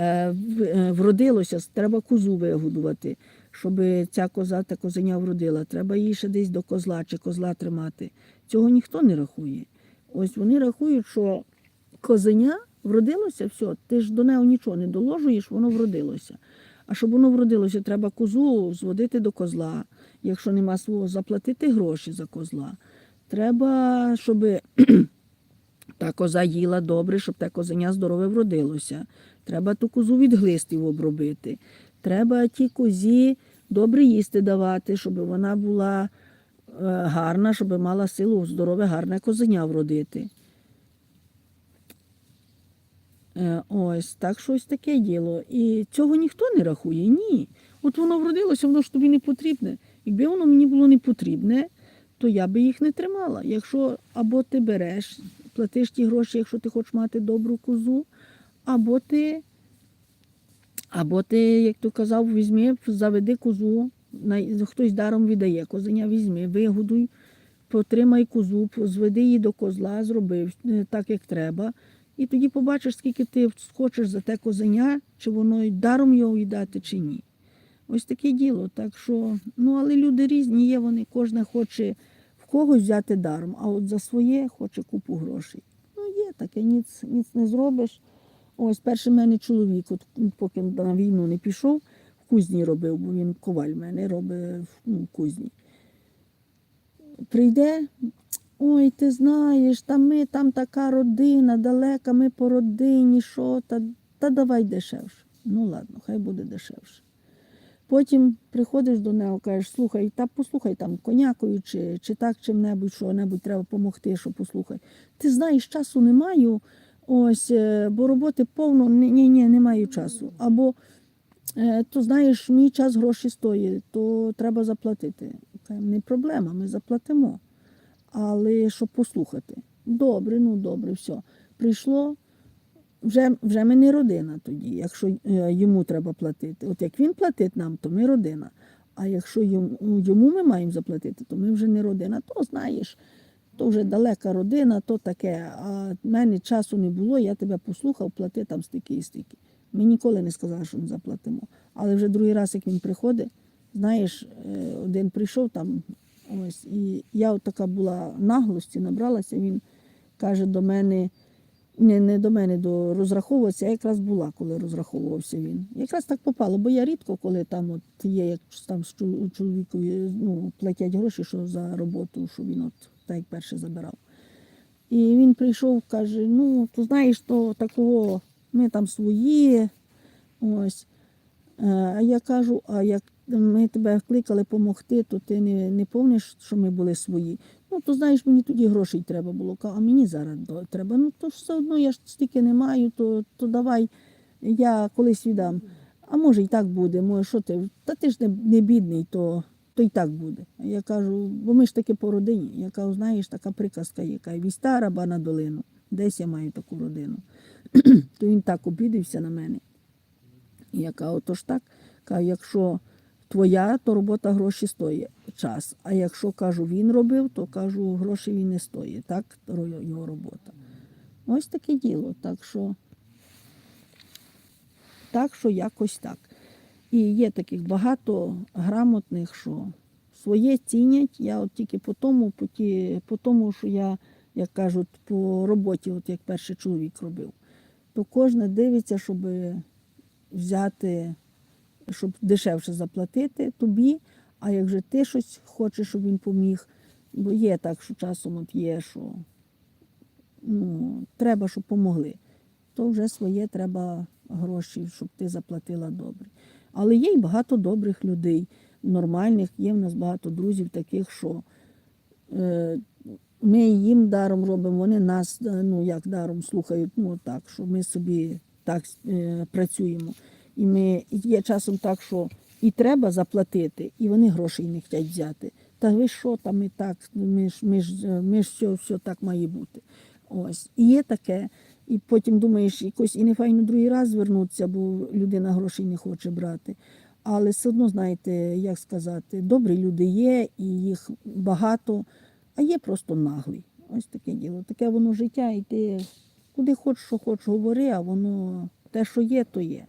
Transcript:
е, е, вродилося, треба козу вигодувати, щоб ця коза та козеня вродила. Треба її ще десь до козла чи козла тримати. Цього ніхто не рахує. Ось вони рахують, що козеня вродилося, все, ти ж до нього нічого не доложуєш, воно вродилося. А щоб воно вродилося, треба козу зводити до козла. Якщо нема свого, заплатити гроші за козла. Треба, щоб та коза їла добре, щоб те козеня здорове вродилося. Треба ту козу від глистів обробити. Треба тій козі добре їсти давати, щоб вона була е, гарна, щоб мала силу здорове, гарне козеня вродити. Е, Ось так що ось таке діло. І цього ніхто не рахує. Ні. От воно вродилося, воно ж тобі не потрібне. Якби воно мені було не потрібне, то я би їх не тримала. Якщо або ти береш, платиш ті гроші, якщо ти хочеш мати добру козу, або ти, або ти, як то казав, візьми, заведи козу, хтось даром віддає, козеня візьми, вигодуй, потримай козу, зведи її до козла, зроби е, так, як треба. І тоді побачиш, скільки ти хочеш за те козеня, чи воно даром його їдати, чи ні. Ось таке діло. Так що, ну але люди різні є, вони кожен хоче когось взяти даром, а от за своє хоче купу грошей. Ну, є таке, ніц, ніц не зробиш. Ось перший в мене чоловік, от, поки на війну не пішов, в кузні робив, бо він коваль в мене робить ну, в кузні. Прийде, ой, ти знаєш, та ми там така родина, далека, ми по родині, що, та, та давай дешевше. Ну ладно, хай буде дешевше. Потім приходиш до нього, кажеш, слухай, та послухай там конякою, чи, чи так чим-небудь, що-небудь треба допомогти, що послухай. Ти знаєш, часу не маю, ось, е, бо роботи повно, ні, ні, не маю часу. Або е, то знаєш, мій час гроші стоїть, то треба заплатити. Не проблема, ми заплатимо. Але щоб послухати. Добре, ну добре, все. Прийшло, вже, вже ми не родина тоді, якщо е, йому треба платити. От як він платить нам, то ми родина. А якщо йому, йому ми маємо заплатити, то ми вже не родина. То знаєш, то вже далека родина, то таке. А в мене часу не було, я тебе послухав, плати там стільки і стільки. Ми ніколи не сказали, що не заплатимо. Але вже другий раз, як він приходить, знаєш, е, один прийшов там, ось, і я от така була наглості, набралася, він каже до мене, не, не до мене, до розраховуватися, я якраз була, коли розраховувався він. Якраз так попало, бо я рідко, коли там от є, як там чоловікові ну, платять гроші що за роботу, що він от так перше забирав. І він прийшов, каже: ну, то знаєш, то такого, ми там свої. Ось. Е, А я кажу, а як ми тебе кликали допомогти, то ти не, не помниш, що ми були свої. Ну, то знаєш, мені тоді грошей треба було. А мені зараз треба. Ну, то ж все одно я ж стільки не маю, то, то давай я колись віддам. А може і так буде, може, що ти? Та ти ж не, не бідний, то, то і так буде. Я кажу, бо ми ж таки по родині. Я кажу, знаєш, така приказка є, каже, віста раба на долину. Десь я маю таку родину. то він так обідився на мене. І я кажу, отож так, кажу, якщо твоя, то робота гроші стоїть час. А якщо кажу, він робив, то кажу, гроші він не стоїть. Так, його робота. Ось таке діло. Так що, так що якось так. І є таких багато грамотних, що своє цінять. Я от тільки по тому, по, ті, по тому, що я, як кажуть, по роботі, от як перший чоловік робив, то кожен дивиться, щоб взяти, щоб дешевше заплатити тобі, а як же ти щось хочеш, щоб він поміг, бо є так, що часом от є, що ну, треба, щоб помогли, то вже своє треба гроші, щоб ти заплатила добре. Але є й багато добрих людей, нормальних, є в нас багато друзів таких, що е, ми їм даром робимо, вони нас е, ну, як даром слухають, ну так, що ми собі так е, працюємо. І ми є часом так, що і треба заплатити, і вони грошей не хочуть взяти. Та ви що там і так, ми ж, ми ж, ми ж все, все так має бути. Ось. І є таке. І потім думаєш, якось і не файно другий раз звернутися, бо людина грошей не хоче брати. Але все одно, знаєте, як сказати, добрі люди є, і їх багато, а є просто наглий. Ось таке діло. Таке воно життя, і ти куди хочеш, що хочеш, говори, а воно те, що є, то є.